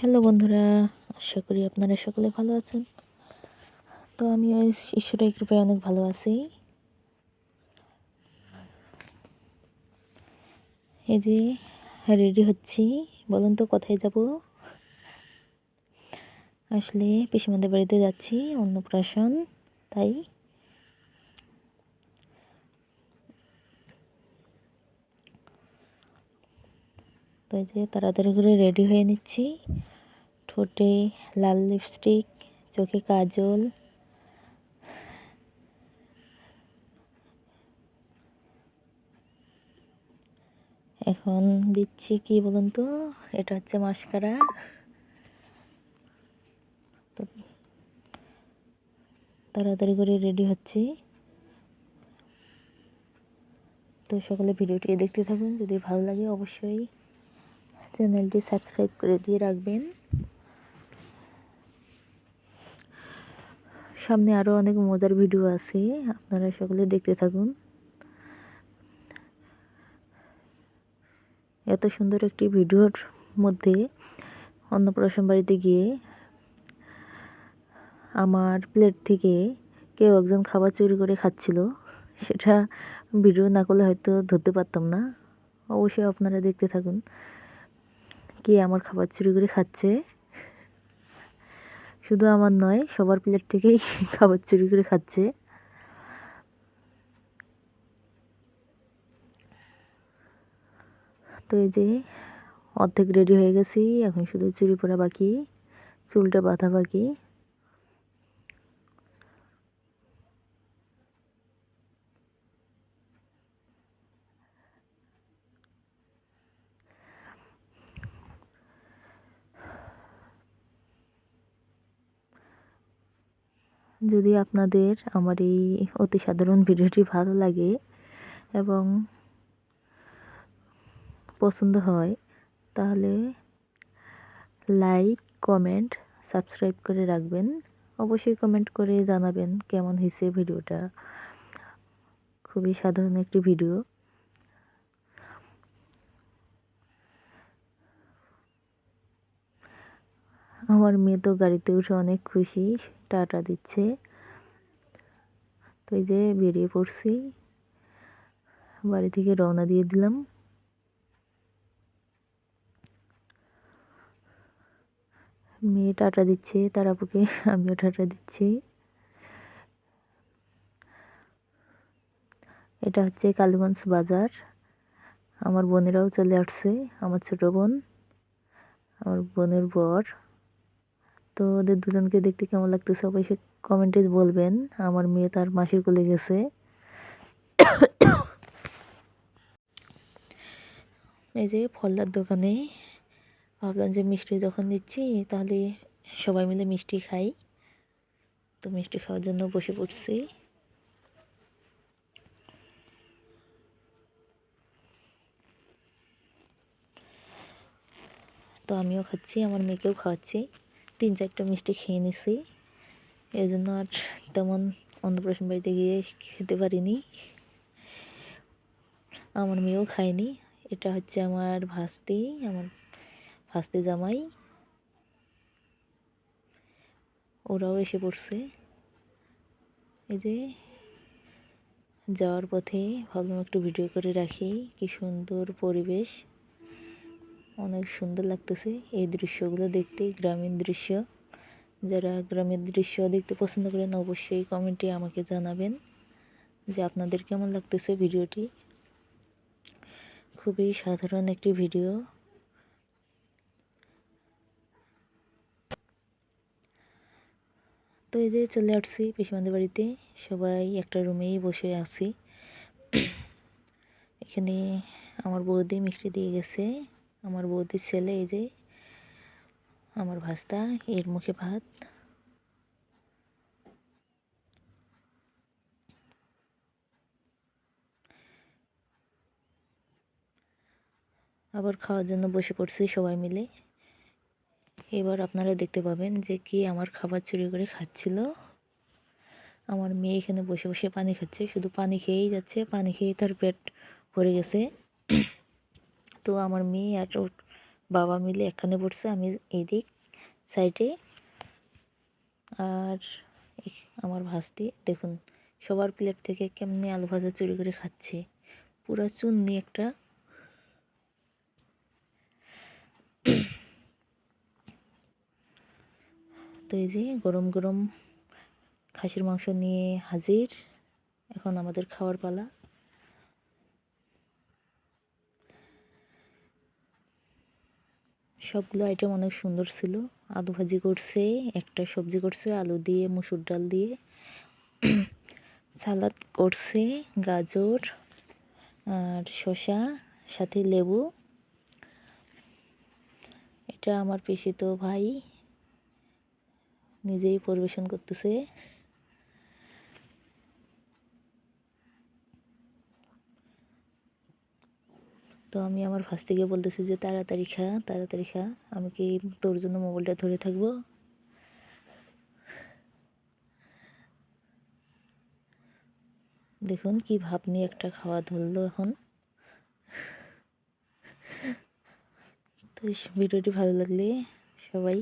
Hello বন্ধুরা, আশা করি আপনারা সকলে ভালো আছেন। তো আমি ওই ঈশ্বরের কৃপায় অনেক ভালো আছি। এই যে রেডি হচ্ছি, বলুন তো কোথায় যাব? আসলে পিসিমাদের বাড়িতে যাচ্ছি, অন্নপ্রাশন, তাই। তো যে তাড়াতাড়ি করে রেডি হয়ে নিচ্ছি। ঠোঁটে লাল লিপস্টিক চোখে কাজল। এখন দিচ্ছি কি বলুন তো? এটা হচ্ছে মাস্কারা। তো তাড়াতাড়ি করে রেডি হচ্ছি। তো সকলে ভিডিওটি দেখতে থাকুন। যদি ভালো লাগে অবশ্যই চ্যানেলটি সাবস্ক্রাইব করে দিয়ে রাখবেন। সামনে আরও অনেক মজার ভিডিও আছে, আপনারা সকলে দেখতে থাকুন। এত সুন্দর একটি ভিডিওর মধ্যে অন্নপ্রাশন বাড়িতে গিয়ে আমার প্লেট থেকে কেউ একজন খাবার চুরি করে খাচ্ছিল, সেটা ভিডিও না করলে হয়তো ধরতে পারতাম না। অবশ্যই আপনারা দেখতে থাকুন। কে আমার খাবার চুরি করে খাচ্ছে? শুধু আমার নয়, সবার প্লেট থেকেই খাবার চুরি করে খাচ্ছে। তো এই যে, অর্ধেক রেডি হয়ে গেছি, এখন শুধু চুরি পরা বাকি, চুলটা বাঁধা বাকি। যদি আপনাদের আমার এই অতি সাধারণ ভিডিওটি ভালো লাগে এবং পছন্দ হয়, তাহলে লাইক, কমেন্ট, সাবস্ক্রাইব করে রাখবেন। অবশ্যই কমেন্ট করে জানাবেন কেমন হয়েছে ভিডিওটা। খুবই সাধারণ একটি ভিডিও। আমার মেয়ে তো গাড়িতে উঠে অনেক খুশি, টাটা দিচ্ছে। তো এই যে বেরিয়ে পড়ছি, বাড়ি থেকে রওনা দিয়ে দিলাম। মেয়ে টাটা দিচ্ছে, তার আপুকে, আমিও টাটা দিচ্ছি। এটা হচ্ছে কালীগঞ্জ বাজার। আমার বোনেরাও চলে আসছে, আমার ছোটো বোন, আমার বোনের বর। তো ওদের দুজনকে দেখতে কেমন লাগতেছে অবশ্যই কমেন্টে বলবেন। আমার মেয়ে তার মাসির কোলে গেছে। এই যে ফলদার দোকানে ভাবলাম যে মিষ্টি যখন দিচ্ছি, তাহলে সবাই মিলে মিষ্টি খাই। তো মিষ্টি খাওয়ার জন্য বসে পড়ছি। তো আমিও খাচ্ছি, আমার মেয়েকেও খাওয়াচ্ছি। তিন চারটা মিষ্টি খেয়ে নিছি। এই জন্য আর তেমন অন্নপ্রাশন বাড়িতে গিয়ে খেতে পারিনি। আমার মেয়েও খায়নি। এটা হচ্ছে আমার ভাস্তি আমার ভাস্তি জামাই। ওরাও এসে পড়ছে। এই যে যাওয়ার পথে ভাবলাম একটু ভিডিও করে রাখি। কি সুন্দর পরিবেশ। অনেক সুন্দর লাগতেছে এই দৃশ্যগুলো দেখতে, গ্রামীণ দৃশ্য। যারা গ্রামের দৃশ্য দেখতে পছন্দ করেন, অবশ্যই কমেন্টে আমাকে জানাবেন যে আপনাদের কেমন লাগতেছে ভিডিওটি। খুবই সাধারণ একটি ভিডিও। তো এই যে চলে আসছি পিসিমাদের বাড়িতে, সবাই একটা রুমেই বসে আছি। এখানে আমার বৌদি মিষ্টি দিয়ে গেছে। আমার বৌদির ছেলে, এই যে আমার ভাস্তা, এর মুখে ভাত। আবার খাওয়ার জন্য বসে পড়ছি সবাই মিলে। এবার আপনারা দেখতে পাবেন যে কি আমার খাবার চুরি করে খাচ্ছিল। আমার মেয়ে এখানে বসে বসে পানি খাচ্ছে, শুধু পানি খেয়েই যাচ্ছে, পানি খেয়েই তার পেট ভরে গেছে। তো আমার মেয়ে আর ওর বাবা মিলে একখানে পড়ছে, আমি এদিক সাইডে আর আমার ভাস্তি, দেখুন, সবার প্লেট থেকে কেমনি আলু ভাজা চুরি করে খাচ্ছে। পুরো চুন্নি একটা। তো এই যে গরম গরম খাসির মাংস নিয়ে হাজির। এখন আমাদের খাওয়ার পালা। সবগুলো আইটেম অনেক সুন্দর ছিল। আলু ভাজি করছে, একটা সবজি করছে, আলু দিয়ে, মুসুর ডাল দিয়ে। সালাদ করছে, গাজর আর শসা, সাথে লেবু। এটা আমার পিসিতো ভাই। নিজেই পরিবেশন করতেছে। তো আমি আমার ফার্স্ট থেকে বলতেছি যে, তাড়াতাড়ি খা তাড়াতাড়ি খা। আমি কি তোর জন্য মোবাইলটা ধরে থাকব? দেখুন কি ভাবনি একটা খাওয়া ধরলো এখন। তো ভিডিওটি ভালো লাগলে সবাই